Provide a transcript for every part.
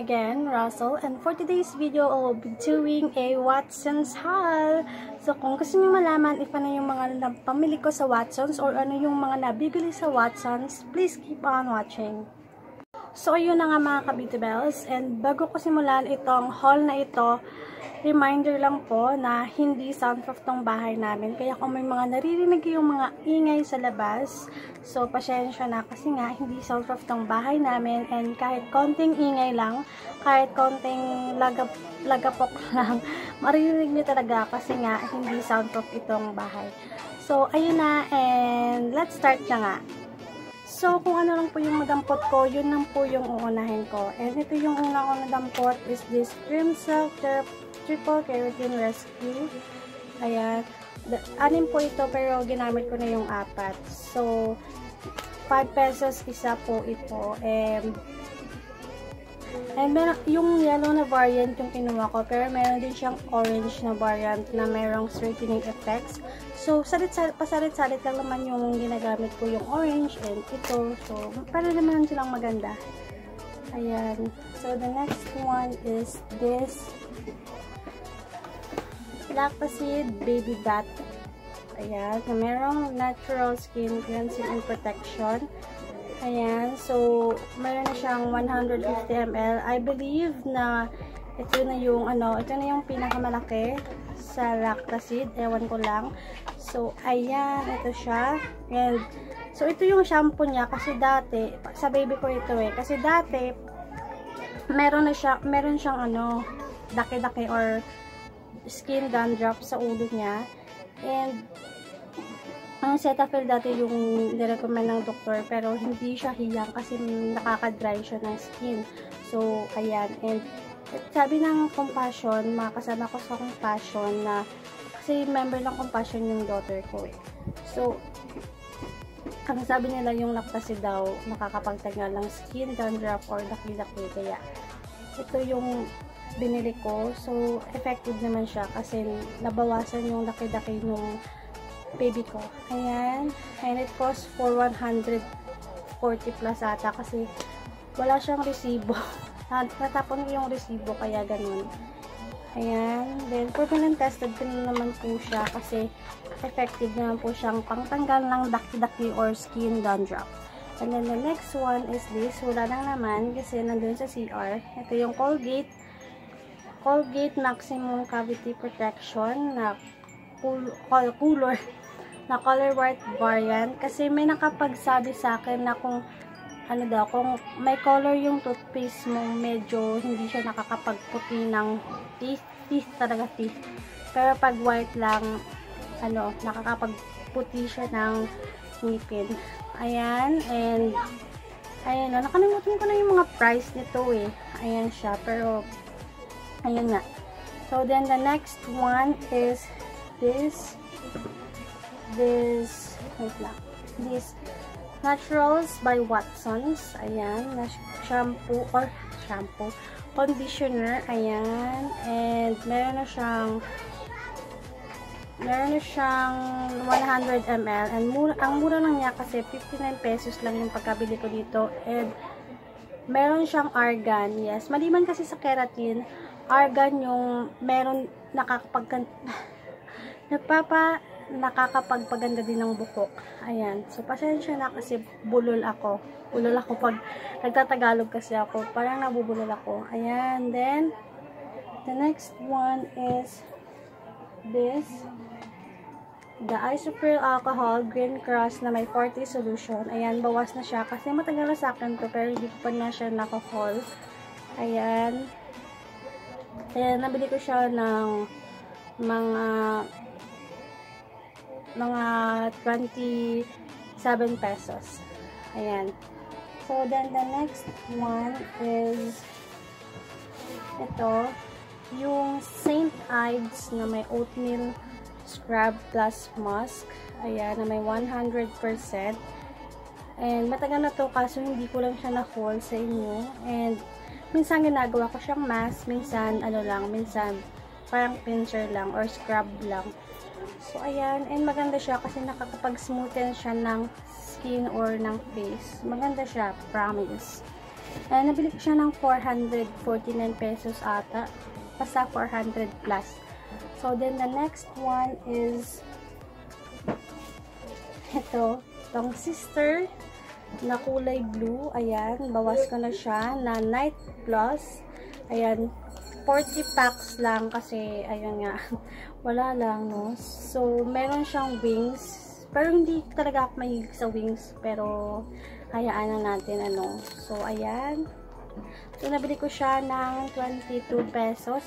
again, Russell, and for today's video, I will be doing a Watson's haul. So, kung gusto niyo malaman if ano yung mga pamili ko sa Watson's or ano yung mga nabibili sa Watson's, please keep on watching. So, ayun na nga mga kabitibels, and bago ko simulan itong haul na ito, reminder lang po na hindi soundproof tong bahay namin. Kaya kung may mga naririnig yung mga ingay sa labas, so pasensya na kasi nga hindi soundproof tong bahay namin and kahit konting ingay lang, kahit konting lagap, lagapok lang, maririnig nyo talaga kasi nga hindi soundproof itong bahay. So, ayun na and let's start na nga. So, kung ano lang po yung madampot ko, yun lang po yung uunahin ko. And ito yung una ko nadampot is this Cream Silk Triple Keratin Rescue. Ayan. Anim po ito pero ginamit ko na yung apat. So, 5 pesos isa po ito. And, and meron, yung yellow na variant yung kinuha ko. Pero meron din siyang orange na variant na merong straightening effects. So, salit-salit, pasalit-salit lang naman yung ginagamit ko yung orange and ito. So, para naman silang maganda. Ayan. So, the next one is this Lactacid Baby Dot. Ayan. Na merong natural skin cleansing and protection. Ayan. So, meron na siyang 150 ml. I believe na ito na yung ano, ito na yung pinakamalaki sa Lactacid. Ewan ko lang. So, ayan. Ito siya. And, so, ito yung shampoo niya kasi dati, sa baby ko ito eh. Kasi dati, meron na siya, meron siyang ano, daki-daki or skin dandruff sa ulo niya. And, ang Cetaphil dati yung nirecommend ng doktor, pero hindi siya hiyang kasi nakaka-dry siya ng skin. So, ayan. And, sabi ng Compassion, mga kasama ko sa Compassion na, kasi member ng Compassion yung daughter ko eh. So, ang sabi nila yung Lactacid daw, nakakapagtagal ng skin dandruff or daki-daki. Kaya, ito yung binili ko. So, effective naman siya kasi nabawasan yung daki-daki ng baby ko. Ayan. And it costs for 140 plus ata kasi wala siyang resibo. Natapon ko yung resibo kaya ganun. Ayan. Then, permanent tested ko na naman po siya kasi effective naman po siyang pangtanggal ng daki-daki or skin dandruff. And then, the next one is this. Wala lang naman kasi nandun sa CR. Ito yung Colgate Colgate Maximum Cavity Protection na color na color white variant kasi may nakapagsabi sa akin na kung ano daw, kung may color yung toothpaste mo, medyo hindi siya nakakapagputi ng teeth, teeth talaga teeth. Pero pag white lang, ano, nakakapagputi siya ng ngipin. Ayan, and ayan, nakalimutan ko na yung mga price nito eh. Ayan siya, pero Ayun nga. So, then the next one is this, this, wait lang, this Naturals by Watsons. Ayan, shampoo or shampoo, conditioner. Ayan, and meron na siyang meron na siyang 100 ml and mura, ang mura lang niya kasi 59 pesos lang yung pagkabili ko dito and meron siyang argan yes, maliban kasi sa keratin argan yung meron nakakapag nagpapa nakakapagpaganda din ng bukok. Ayan. So, pasensya na kasi bulol ako. Bulol ako pag nagtatagalog kasi ako. Parang nabubulol ako. Ayan. Then, the next one is this. The Isopropyl Alcohol Green Cross na may 40 solution. Ayan, bawas na siya. Kasi matagal na sa akin to, pero hindi pa na siya naka-haul. Ayan. Kaya nabili ko siya ng mga mga 27 pesos. Ayan. So, then the next one is ito, yung St. Ives na may oatmeal scrub plus musk. Ayan, na may 100%. And matagal na to kaso hindi ko lang siya na-haul sa inyo. And minsan ginagawa ko siyang mask, minsan ano lang, minsan parang pincher lang or scrub lang. So, ayan. And maganda siya kasi nakakapag-smoothen siya ng skin or ng face. Maganda siya, promise. Uh, nabili ko siya ng 449 pesos ata. Basta 400 plus. So, then the next one is ito, tong sister na kulay blue. Ayan, bawas ko na siya na Night Plus. Ayan, 40 packs lang kasi, ayun nga, wala lang, no? So, meron siyang wings. Pero hindi talaga ako mahilig sa wings. Pero, hayaan na natin, ano. So, ayan. So, nabili ko siya ng 22 pesos.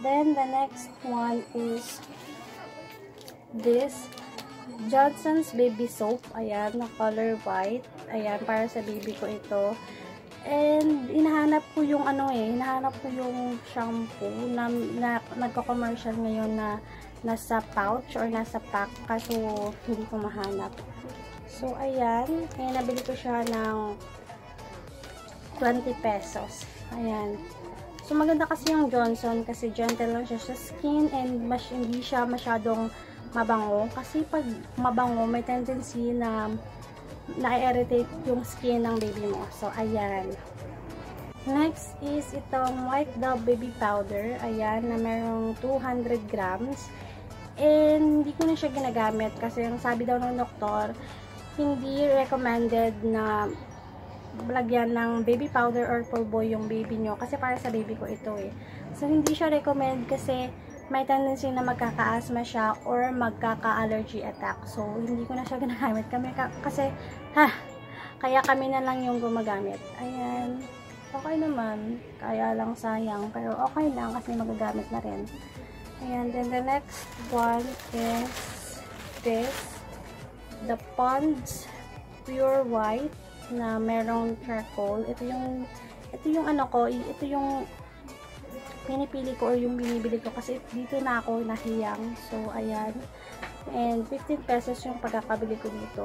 Then, the next one is this Johnson's Baby Soap. Ayan, na color white. Ayan, para sa baby ko ito. And, hinahanap ko yung ano eh, hinahanap ko yung shampoo na, na nagko-commercial ngayon na nasa pouch or nasa pack. Kaso, hindi ko mahanap. So, ayan. Kaya nabili ko siya ng 20 pesos. Ayan. So, maganda kasi yung Johnson kasi gentle lang siya sa skin and mas, hindi siya masyadong mabango. Kasi pag mabango, may tendency na na-irritate yung skin ng baby mo. So, ayan. Next is itong White Dove Baby Powder. Ayan, na merong 200 grams. And, hindi ko na siya ginagamit kasi ang sabi daw ng doktor, hindi recommended na lagyan ng baby powder or pulbo yung baby nyo. Kasi para sa baby ko ito eh. So, hindi siya recommend kasi may tendency na magkaka-asthma siya or magkaka-allergy attack. So, hindi ko na siya ginagamit. Kami, kasi, ha, kaya kami na lang yung gumagamit. Ayan. Okay naman. Kaya lang sayang. Pero okay lang kasi magagamit na rin. Ayan. Then, the next one is this. The Pond's Pure White na merong charcoal. Ito yung ito yung ano ko, ito yung pinipili ko or yung binibili ko kasi dito na ako nahiyang. So, ayan. And 15 pesos yung pagkakabili ko dito.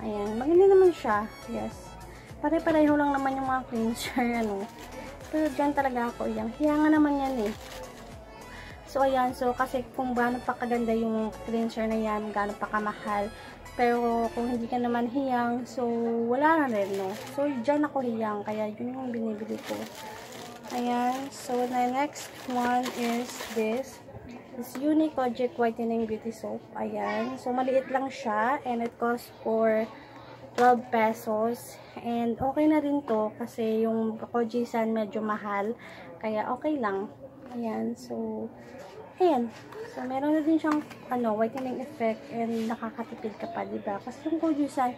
Ayan. Maganda naman siya. Yes. Pare-pareho lang naman yung mga cleanser, ano. Pero dyan talaga ako yan. Hiyangan naman yan eh. So, ayan. So, kasi kung gaano pa kaganda yung cleanser na yan, gaano pa kamahal, pero kung hindi ka naman hiyang, so wala na rin, no? So, dyan ako hiyang, kaya yun yung binibili ko. Ayan. So, the next one is this. This Unique Object Whitening Beauty Soap. Ayan. So, maliit lang siya, and it costs for 12 pesos. And okay na rin to, kasi yung Kojisan medyo mahal. Kaya okay lang. Ayan. So, ayan. So, meron na din siyang, ano, whitening effect and nakakatipid ka pa, diba? Kasi yung Kojusan,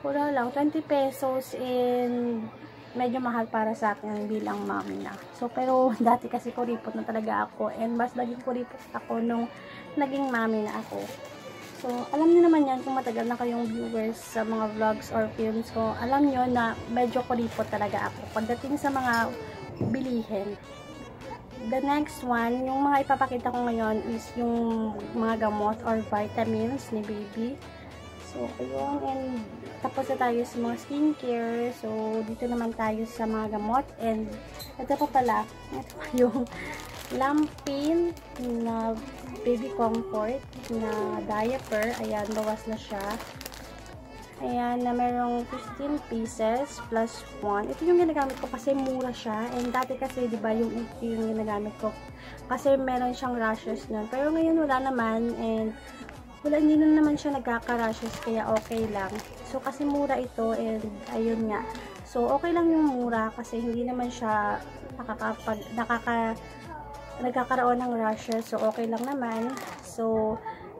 wala lang, 20 pesos and medyo mahal para sa akin bilang mami na. So, pero dati kasi kuripot na talaga ako and mas naging kuripot ako nung naging mami na ako. So, alam niyo naman yan kung matagal na kayong viewers sa mga vlogs or films ko. Alam niyo na medyo kuripot talaga ako pagdating sa mga bilihin the next one, yung mga ipapakita ko ngayon is yung mga gamot or vitamins ni baby. So, ayun. And tapos na tayo sa mga skincare. So, dito naman tayo sa mga gamot. And ito pa pala, ito pa yung lampin na baby comfort na diaper. Ayan, bawas na siya. Ayan, na merong 15 pieces plus 1. Ito yung ginagamit ko kasi mura siya. And dati kasi, di ba, yung ito yung ginagamit ko. Kasi meron siyang rashes nun. Pero ngayon wala naman. And wala, hindi na naman siya nagkaka-rashes. Kaya okay lang. So, kasi mura ito. And ayun nga. So, okay lang yung mura. Kasi hindi naman siya nakakapag, nakaka, nagkakaroon ng rashes. So, okay lang naman. So,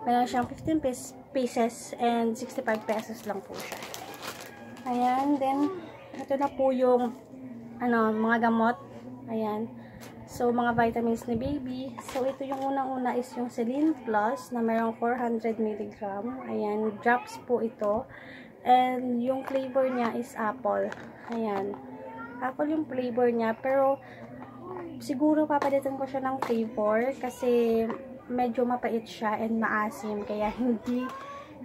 meron siyang 15 pieces and 65 pesos lang po siya. Ayan, then ito na po yung ano, mga gamot. Ayan. So, mga vitamins ni baby. So, ito yung unang-una is yung Celine Plus na mayroong 400 mg. Ayan, drops po ito. And yung flavor niya is apple. Ayan. Apple yung flavor niya. Pero, siguro papalitan ko siya ng flavor kasi medyo mapait siya and maasim kaya hindi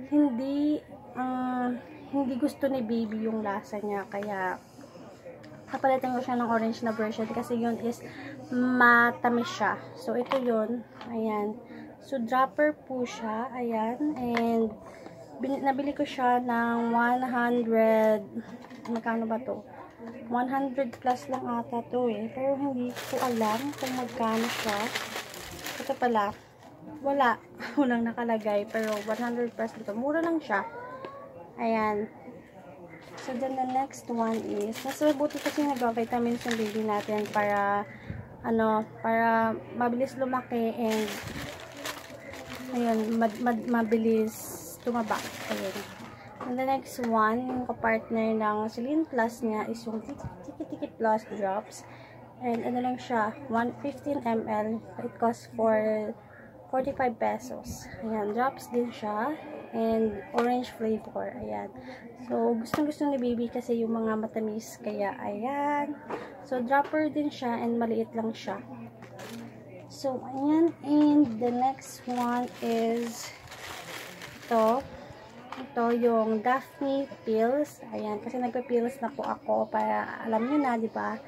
hindi uh, hindi gusto ni baby yung lasa niya kaya kapalitan ko siya ng orange na version kasi yun is matamis siya so ito yun ayan so dropper po siya ayan and bin, nabili ko siya ng 100 magkano ba to 100 plus lang ata to eh. Pero hindi ko alam kung magkano siya. Ito pala. Wala. Walang nakalagay. Pero 100 plus dito. Mura lang siya. Ayan. So, then the next one is, mas mabuti kasi nag-vitamins yung baby natin para, ano, para mabilis lumaki and, ayun, mad, mad, mabilis tumaba. Ayun. And the next one, yung kapartner ng Celine Plus niya is yung Tiki Tiki Plus Drops. And ano lang siya, 115 ml. It costs for 45 pesos. Ayan, drops din siya. And orange flavor. Ayan. So, gustong gusto ni baby kasi yung mga matamis. Kaya, ayan. So, dropper din siya and maliit lang siya. So, ayan. And the next one is ito. Ito yung Daphne Pills. Ayan. Kasi nagpa-pills na po ako para alam nyo na, di ba?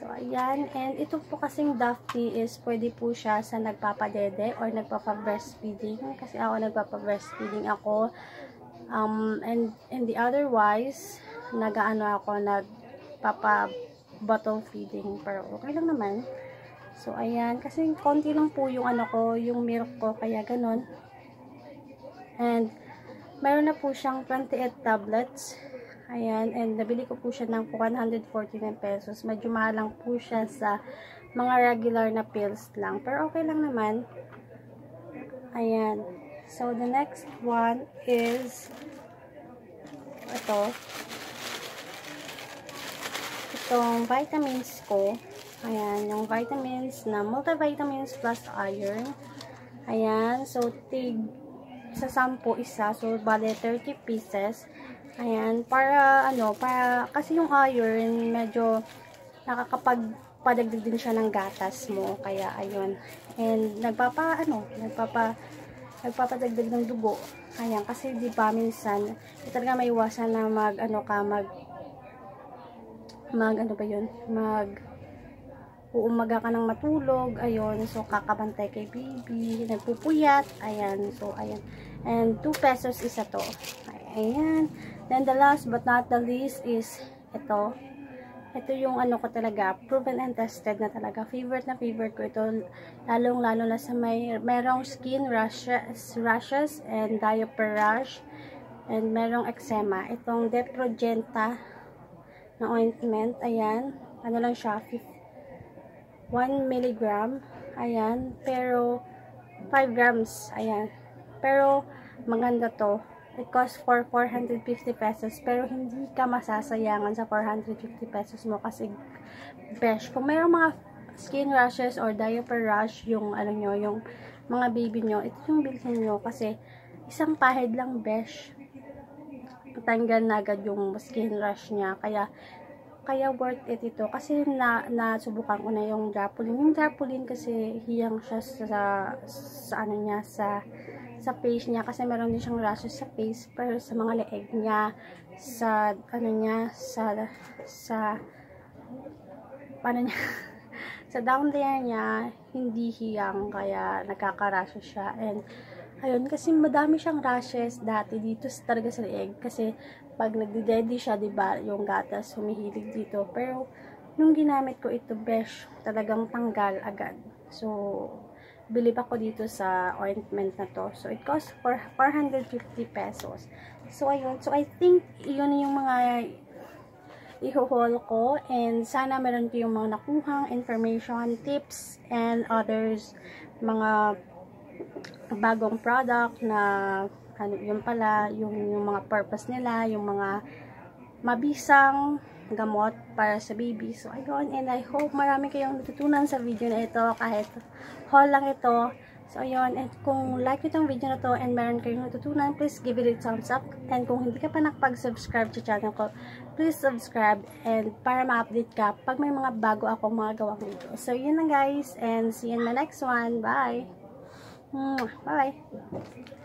So, ayan. And ito po kasing Daphne is pwede po siya sa nagpapadede or nagpapa-breastfeeding. Kasi ako nagpapa-breastfeeding ako. Um, and, and the otherwise, nagaano ako, nagpapa-bottle feeding. Pero okay lang naman. So, ayan. Kasi konti lang po yung ano ko, yung milk ko. Kaya ganun. And, meron na po siyang 28 tablets. Ayan, and nabili ko po siya ng 149 pesos. Medyo mahal lang po siya sa mga regular na pills lang. Pero okay lang naman. Ayan. So, the next one is ito. Itong vitamins ko. Ayan, yung vitamins na multivitamins plus iron. Ayan, so tig sa 10 isa. So, bale 30 pieces. Ayan, para ano, para kasi yung iron medyo nakakapagpadagdag din siya ng gatas mo. Kaya ayun. And nagpapa ano, nagpapa nagpapadagdag ng dugo. Ayan, kasi di ba minsan, talaga may iwasan na mag ano ka, mag mag ano ba yun, mag uumaga ka ng matulog, ayun, so kakabantay kay baby, nagpupuyat, ayan, so ayan, and 2 pesos isa to, ayan, Then, the last but not the least is ito. Ito yung ano ko talaga, proven and tested na talaga. Favorite na favorite ko ito. Lalong-lalo na sa may, merong skin rashes, rashes and diaper rash. And merong eczema. Itong Deprogenta na ointment. Ayan. Ano lang siya? 1 milligram. Ayan. Pero, 5 grams. Ayan. Pero, maganda to. It costs for 450 pesos. Pero hindi ka masasayangan sa 450 pesos mo kasi besh. Kung mayroong mga skin rashes or diaper rash, yung ano nyo, yung mga baby nyo, ito yung bilhin nyo kasi isang pahid lang besh. Tanggal na agad yung skin rash niya. Kaya, kaya worth it ito. Kasi na, nasubukan ko na yung Drapolin. Yung Drapolin kasi hiyang siya sa, sa ano niya, sa sa face niya kasi meron din siyang rashes sa face pero sa mga leeg niya sa ano niya sa sa paano niya sa down there niya hindi hiyang kaya nagkakarashes siya and ayun kasi madami siyang rashes dati dito talaga sa leeg kasi pag nagdi-daddy siya ba yung gatas humihilig dito pero nung ginamit ko ito besh talagang tanggal agad so bilib ako dito sa ointment na to. So, it costs for 450 pesos. So, ayun. So, I think, yun yung mga i-haul ko. And, sana meron ko yung mga nakuhang information, tips, and others, mga bagong product na, ano, yun pala, yung, yung mga purpose nila, yung mga mabisang gamot para sa baby. So, ayun. And I hope marami kayong natutunan sa video na ito kahit haul lang ito. So, ayun. And kung like itong video na to and meron kayong natutunan, please give it a thumbs up. And kung hindi ka pa nakapag-subscribe sa channel ko, please subscribe and para ma-update ka pag may mga bago akong mga gawang video. So, yun lang guys. And see you in the next one. Bye! Bye-bye!